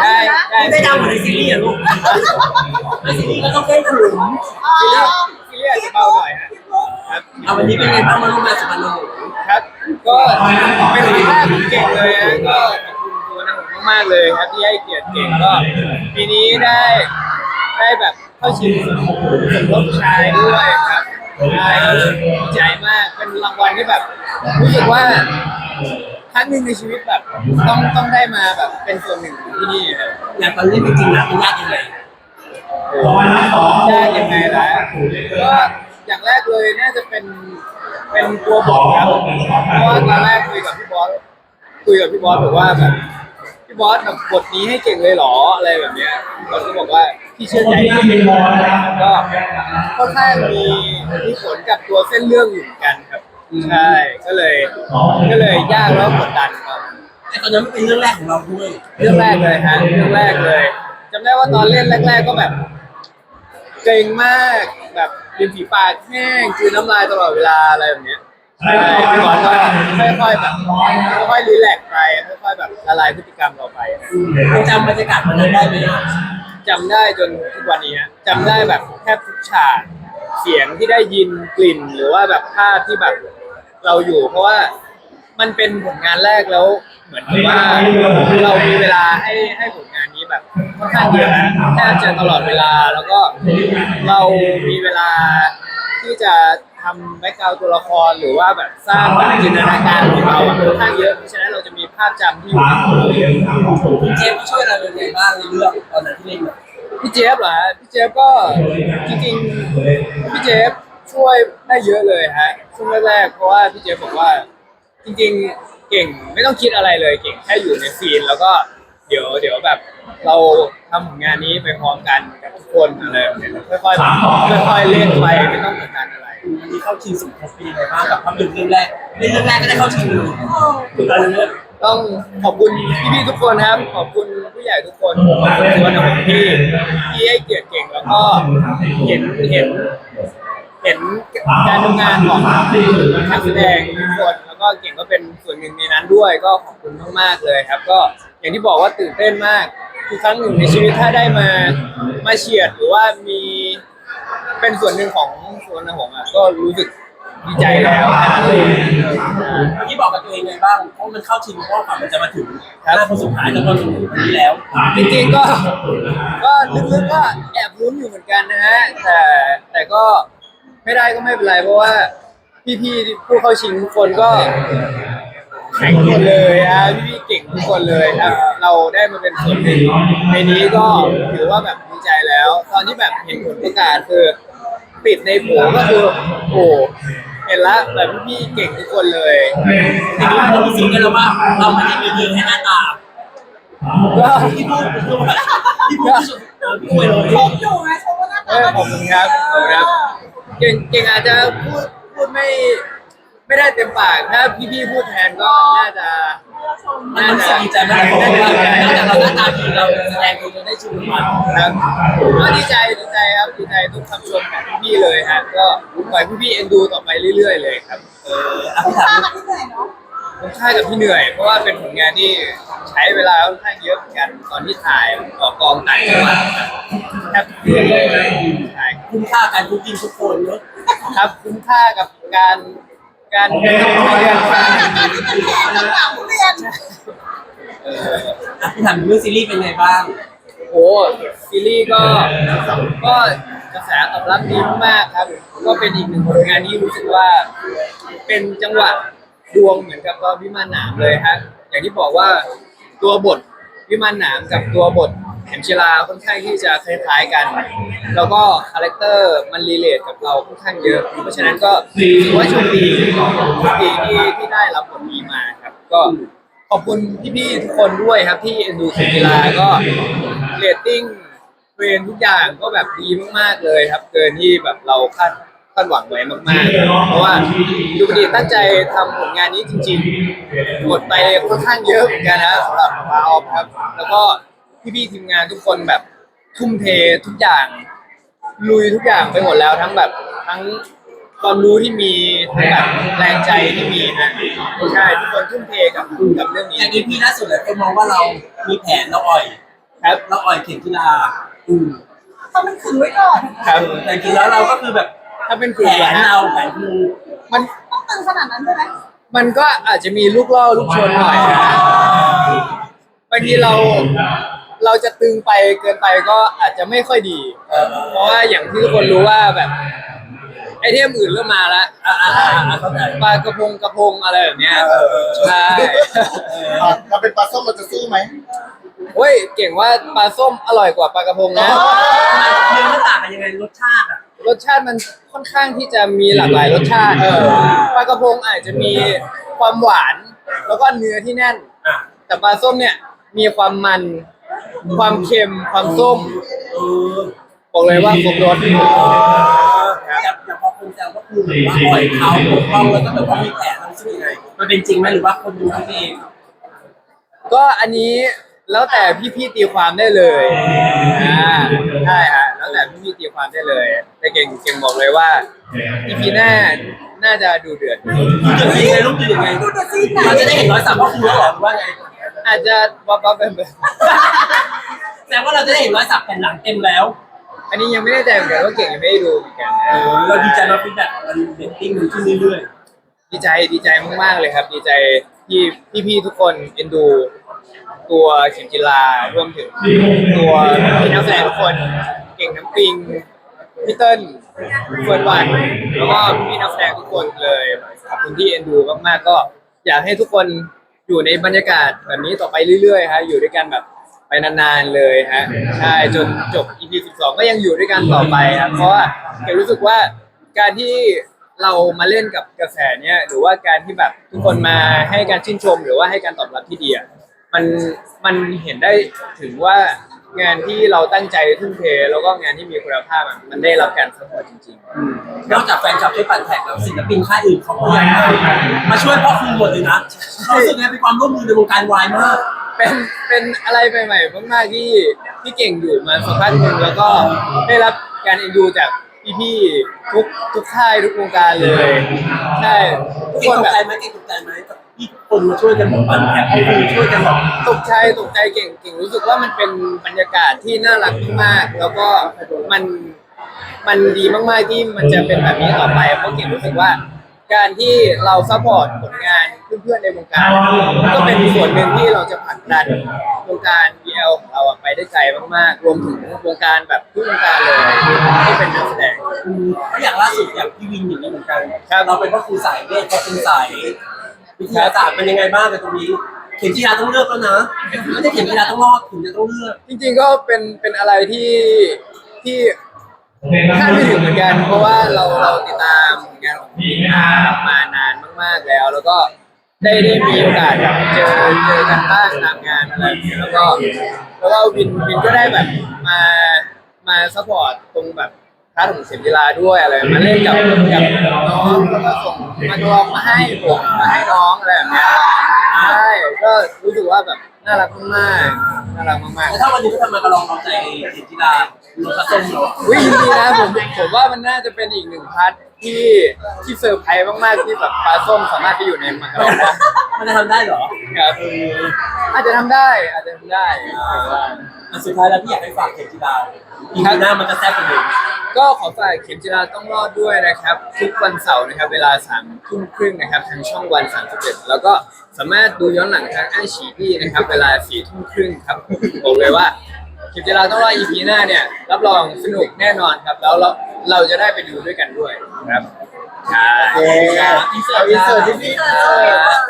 ได้ได้ได้ดังเหมือนในซีรีส์อะลูกในซีรีส์ก็ต้องเล่นขลุ่มซีรีส์ซีรีส์อาจจะเบาหน่อยฮะครับเอาวันนี้เป็นไงบ้างมาร่วมงานสุพรรณหงส์ครับ ก็เป็นปีแรกของเก่งเลยฮะก็ขอบคุณตัวนะผมมากๆเลยครับที่ให้เกียรติเก่งก็ปีนี้ได้ได้แบบเข้าชิงสมรสชายด้วยครับใช่ก็ดีใจมากเป็นรางวัลที่แบบ รู้สึกว่า ครั้งหนึ่งในชีวิตแบบต้องต้องได้มาแบบเป็นส่วนหนึ่งของที่นี่ครับอย่างตอนเล่นจริงๆนะมันยากยังไงยากยังไงล่ะก็อย่างแรกเลยน่าจะเป็นเป็นตัวบทครับเพราะว่าตอนแรกคุยกับพี่บอสคุยกับพี่บอสบอกว่าแบบพี่บอสแบบบทนี้ให้เก่งเลยเหรออะไรแบบเนี้ยพี่บอสก็บอกว่าพี่เชื่อใจพี่ก็ค่อนข้างมีมีผลกับตัวเส้นเรื่องอยู่เหมือนกันครับ ใช่ก็เลยก็เลยยากแล้วกดดันครับแต่ตอนนั้นมันเป็นเรื่องแรกของเราด้วยเรื่องแรกเลยฮะเรื่องแรกเลยจำได้ว่าตอนเล่นแรก ๆ ก็แบบเกรงมากแบบริมฝีปากแห้งคือน้ำลายตลอดเวลาอะไรแบบเนี้ยใช่พี่บอลก็ค่อยๆแบบค่อยๆรีแลกซ์ไปค่อยๆแบบละลายพฤติกรรมเราไปยังจำบรรยากาศวันนั้นได้ไหมอะจำได้จนทุกวันนี้ฮะจำได้แบบแทบทุกฉากเสียงที่ได้ยินกลิ่นหรือว่าแบบภาพที่แบบ เราอยู่ เพราะว่ามันเป็นผลงานแรกแล้ว เหมือนกับว่าเรามีเวลาให้ให้ผลงานนี้แบบค่อนข้างเยอะแทบจะตลอดเวลาแล้วก็เรามีเวลาที่จะทำแบ็กกราวตัวละครหรือว่าแบบสร้างแบบจินตนาการของเราอะค่อนข้างเยอะเพราะฉะนั้นเราจะมีภาพจำที่อยู่ในหัวเราเยอะคุณเจฟช่วยเรายังไงบ้างในเรื่องตอนนั้นที่เล่นอะพี่เจฟเหรอฮะพี่เจฟก็จริงๆพี่เจฟ ช่วยได้เยอะเลยฮะช่วงแรกๆเพราะว่าพี่เจฟบอกว่า จริงๆเก่งไม่ต้องคิดอะไรเลยเก่งแค่อยู่ในซีนแล้วก็เดี๋ยวเดี๋ยวแบบเราทำผลงานนี้ไปพร้อมกันกับทุกคนอะไรแบบเนี้ยค่อยๆค่อยๆเล่นไปไม่ต้องกดดันอะไร วันนี้เข้าชิงสมทบเป็นยังไงบ้างกับภาพยนตร์เรื่องแรกเล่นเรื่องแรกก็ได้เข้าชิงเลยคือตอนนี้ต้องขอบคุณพี่ๆทุกคนนะครับ ขอบคุณผู้ใหญ่ทุกคนขอบคุณตัวหนุ่มที่ที่ให้เกียรติเก่งแล้วก็เห็นเห็นเห็นการทำงานของนักแสดงทุกคนแล้วก็เก่งก็เป็นส่วนหนึ่งในนั้นด้วยก็ขอบคุณมากๆเลยครับ ก็อย่างที่บอกว่าตื่นเต้นมากทุกครั้งหนึ่งในชีวิตถ้าได้มามาเฉียดหรือว่ามีเป็นส่วนหนึ่งของส่วนหงอะก็รู้สึกดีใจแล้วแค่นั้นเลยเมื่อกี้บอกกับตัวเองไงบ้างเพราะมันเข้าชิงเพราะฝันมันจะมาถึงถ้าคนสุดท้ายแล้วก็ถึงวันนี้แล้วจริงๆก็ ก็ลึกๆก็แอบลุ้นอยู่เหมือนกันนะฮะแต่แต่ก็ ไม่ได้ก็ไม่เป็นไรเพราะว่า พี่ๆที่ผู้เข้าชิงทุกคนก็แข็งทุกคนเลยอะพี่ๆเก่งทุกคนเลยครับ เราได้มาเป็นส่วนหนึ่งในนี้ก็ถือว่าแบบดีใจแล้ว ตอนที่แบบเห็นผลประกาศคือติดในโผก็คือโอ้เห็นละแบบพี่ๆเก่งทุกคนเลยทีนี้เรามีสิ่งกันแล้วว่าเราไม่ได้มีเพียงแค่หน้าตาก็พี่พูดพี่พูดพี่พูดเออพี่คุยเลยชมอยู่ไงชมว่าหน้าตาอขอบคุณครับขอบคุณครับ เก่งเก่งอาจจะพูดพูดไม่ไม่ได้เต็มปากถ้าพี่ๆพูดแทนก็น่าจะมันรู้สึกดีใจมากเพราะว่านอกจากเราหน้าตาดีเราแสดงดีจนได้ชิงรางวัลครับก็ดีใจดีใจครับดีใจทุกคำชมของพี่ๆเลยฮะก็ปล่อยพี่ๆเอ็นดูต่อไปเรื่อย ๆ เลยครับเอออะพี่ตาถามกับที่ไหนเนาะผมค่ายกับพี่เหนื่อยเพราะว่าเป็นผลงานที่ใช้เวลาค่อนข้างเยอะเหมือนกันตอนที่ถ่ายออกกองต่างจังหวัดแทบเดือนเลยใช่ คุ้มค่าการคุกกินทุกคนเนอะครับคุ้มค่ากับการการเดินทางเดินทางการที่เป็นแขกกับหลังเรียนเอออะพี่ถามเรื่องซีรีส์เป็นไงบ้างโอ้ซีรีส์ก็ก็กระแสตอบรับดีมากๆครับ ก็เป็นอีกหนึ่งผลงานที่รู้สึกว่า เป็นจังหวะดวงเหมือนกับตอนวิมานหนามเลยฮะอย่างที่บอกว่าตัวบทวิมานหนามกับตัวบท เข็มชิลาค่อนข้างที่จะคล้ายๆกัน แล้วก็คาแรคเตอร์มันรีเลทกับเราค่อนข้างเยอะ เพราะฉะนั้นก็ถือว่าโชคดีโชคดีที่ที่ได้รับบทนี้มาครับ ก็ขอบคุณพี่ๆทุกคนด้วยครับที่เอ็นดูเข็มชิลาก็เรตติ้งเทรนทุกอย่างก็แบบดีมากๆเลยครับ เกินที่แบบเราคาดคาดหวังไว้มากๆ เพราะว่าดูดีตั้งใจทำผลงานนี้จริงๆหมดไปค่อนข้างเยอะเหมือนกันนะสำหรับปาออฟครับ แล้วก็ พี่ๆทีมงานทุกคนแบบทุ่มเททุกอย่าง ลุยทุกอย่างไปหมดแล้วทั้งแบบทั้งความรู้ที่มีทั้งแบบแรงใจที่มีนะใช่ทุกคนทุ่มเทกับกับเรื่องนี้อย่างนี้พี่ล่าสุดเลยคนมองว่าเรามีแผนเราอ่อยครับเราอ่อยเข็มกีฬาอืมเขามันขึงไว้ก่อนครับแต่จริงๆแล้วเราก็คือแบบถ้าเป็นแผกลุ่มนนะเราแผนคือมันต้องตึงขนาดนั้นด้วยไหมมันก็อาจจะมีลูกล่อลูกชนหน่อยนะบางทีเรา เราจะตึงไปเกินไปก็อาจจะไม่ค่อยดีเออเพราะว่าอย่างที่ทุกคนรู้ว่าแบบไอเทมอื่นเริ่มมาแล้วอ่าอ่าอ่าเข้าใจปลากระพงกระพงอะไรแบบเนี้ยใช่อะเราเป็นปลาส้มเราจะสู้ไหม เฮ้ยเก่งว่าปลาส้มอร่อยกว่าปลากระพงนะเนื้อมันต่างกันยังไงรสชาติอะ รสชาติมันค่อนข้างที่จะมีหลากหลายรสชาติปลากระพงอาจจะมีความหวาน แล้วก็เนื้อที่แน่นอะแต่ปลาส้มเนี่ยมีความมัน ความเค็มความส้มเออบอกเลยว่าครบรสอย่างอย่างพอคนแซวก็คือแบบว่าอ่อยเขาปกป้องแล้วก็แบบว่ามีแผลเราซึ่งยังไงมันเป็นจริงไหมหรือว่าคนดูคิดเองก็อันนี้แล้วแต่พี่ๆตีความได้เลยอ่าใช่ฮะแล้วแต่พี่ๆตีความได้เลย แต่เก่งเก่งบอกเลยว่าอีพีหน้าน่าจะดูเดือดดูยังไงลูกดูยังไงดูแต่ซีนไหนเราจะได้เห็นร้อยสับพ่อครูแล้วเหรอหรือว่าไง อาจจะบ๊อบบ๊อบเป็นแบบแสดงว่าเราจะได้เห็นร้อยสับแผ่นหลังเต็มแล้วอันนี้ยังไม่แน่ใจเหมือนกันว่าเก่งยังไม่ได้ดูเหมือนกันเออเราดีใจมากฟีดแบ็กมันเรตติ้งมันขึ้นเรื่อยดีใจดีใจมากๆเลยครับ ดีใจที่พี่ๆทุกคนเอ็นดู ตัวเข็มจิลารวมถึงตัวพี่นักแสดงทุกคน เก่งน้ำปิงพี่เติ้ลเฟิร์นวันแล้วก็พี่นักแสดงทุกคนเลยขอบคุณที่เอ็นดูมากๆก็ อยากให้ทุกคน อยู่ในบรรยากาศแบบนี้ต่อไปเรื่อยๆฮะอยู่ด้วยกันแบบไปนานๆเลยฮะใช่จนจบ EP 12 ก็ยังอยู่ด้วยกันต่อไปครับเพราะว่าเกรู้สึกว่าการที่เรามาเล่นกับกระแสเนี้ยหรือว่าการที่แบบทุกคนมาให้การชื่นชม หรือว่าให้การตอบรับที่ดีอะมันมันเห็นได้ถึงว่า งานที่เราตั้งใจทุ่มเทแล้วก็งานที่มีคุณภาพอะมันได้รับการสปอร์ตจริง ๆ นอกจากแฟนคลับช่วยปั่นแท็กแล้วศิลปินค่ายอื่นเขาก็ยังมาช่วยพ่อครูหมดเลยนะเขารู้สึกไงเป็นความร่วมมือในวงการวายมากๆเป็นเป็นอะไรใหม่ๆมากๆที่ที่เก่งอยู่มาสักพักหนึ่งแล้วก็ได้รับการเอ็นดูจากพี่ๆทุกทุกค่ายทุกวงการเลยใช่ทุกเก่คงนตกแบบ ใจไหมเก่งตกใจไหมกับ ที่คนมาช่วยกันบอกปั่นแท็กให้ครูช่วยกันบอกตกใจตกใจเก่งเก่งรู้สึกว่ามันเป็นบรรยากาศที่น่ารักมากๆแล้วก็มันมันดีมากๆที่มันจะเป็นแบบนี้ต่อไปเพราะเก่งรู้สึกว่า การที่เราซัพพอร์ตผลงานเพื่อนๆในวงการก็เป็นส่วนหนึ่งที่เราจะผลักดันวงการ BL ของเราอะไปได้ไกลมากๆ รวมถึงวงการแบบทุกวงการเลยที่เป็นนักแสดงก็อย่างล่าสุดอย่างพี่วินอย่างนี้เหมือนกันครับเราเป็นพ่อครูสายเวทเขาเป็นสาย วิทยาศาสตร์เป็นยังไงบ้างกับตรงนี้เข็มจีราต้องเลือกแล้วนะไม่ใช่เข็มจีราต้องรอดถึงจะต้องเลือก จริงๆก็เป็นเป็นอะไรที่ที่คาดไม่ถึงเหมือนกัน เพราะว่าเราเราติดตามผลงานของพี่มามานานมากๆแล้ว แล้วก็ได้ได้มีโอกาสเจอเจอกันบ้างตามงานอะไรแบบนี้แล้วก็แล้วก็วินวินก็ได้แบบมามาซัพพอร์ตตรงแบบ พาร์ทของเสียงกีฬาด้วยอะไรมาเล่นกับกับน้องแล้วก็ส่งมาลองมาให้ผมมาให้น้องอะไรแบบเนี้ยใช่ก็รู้สึกว่าแบบน่ารักมากๆน่ารักมากๆ แต่ถ้าวันนี้ก็ทำมากระลองเอาใจเข็มจีราลงกระส้มเหรอวิยินดีนะผมผมว่ามันน่าจะเป็นอีกหนึ่งพาร์ทที่ที่เซอร์ไพรส์มากๆที่แบบปลาส้มสามารถไปอยู่ในมังกรได้ มันจะทำได้เหรอครับอาจจะทำได้อาจจะทำได้ อันสุดท้ายแล้วพี่อยากให้ฝากเข็มจีราอีพีหน้ามันจะแซ่บกว่าเดิมก็ขอฝากเข็มจิราต้องรอดด้วยนะครับ ทุกวันเสาร์นะครับ เวลาสามทุ่มครึ่งนะครับทางช่องวันสามสิบเอ็ดแล้วก็สามารถดูย้อนหลังทางไอชีดีนะครับ เวลาสี่ทุ่มครึ่งครับบอกเลยว่าเข็มจิราต้องรอด EP หน้าเนี่ยรับรองสนุกแน่นอนครับ แล้วเราเราจะได้ไปดูด้วยกันด้วยครับใช่โอเคอินเสิร์ตอินเสิร์ตที่นี่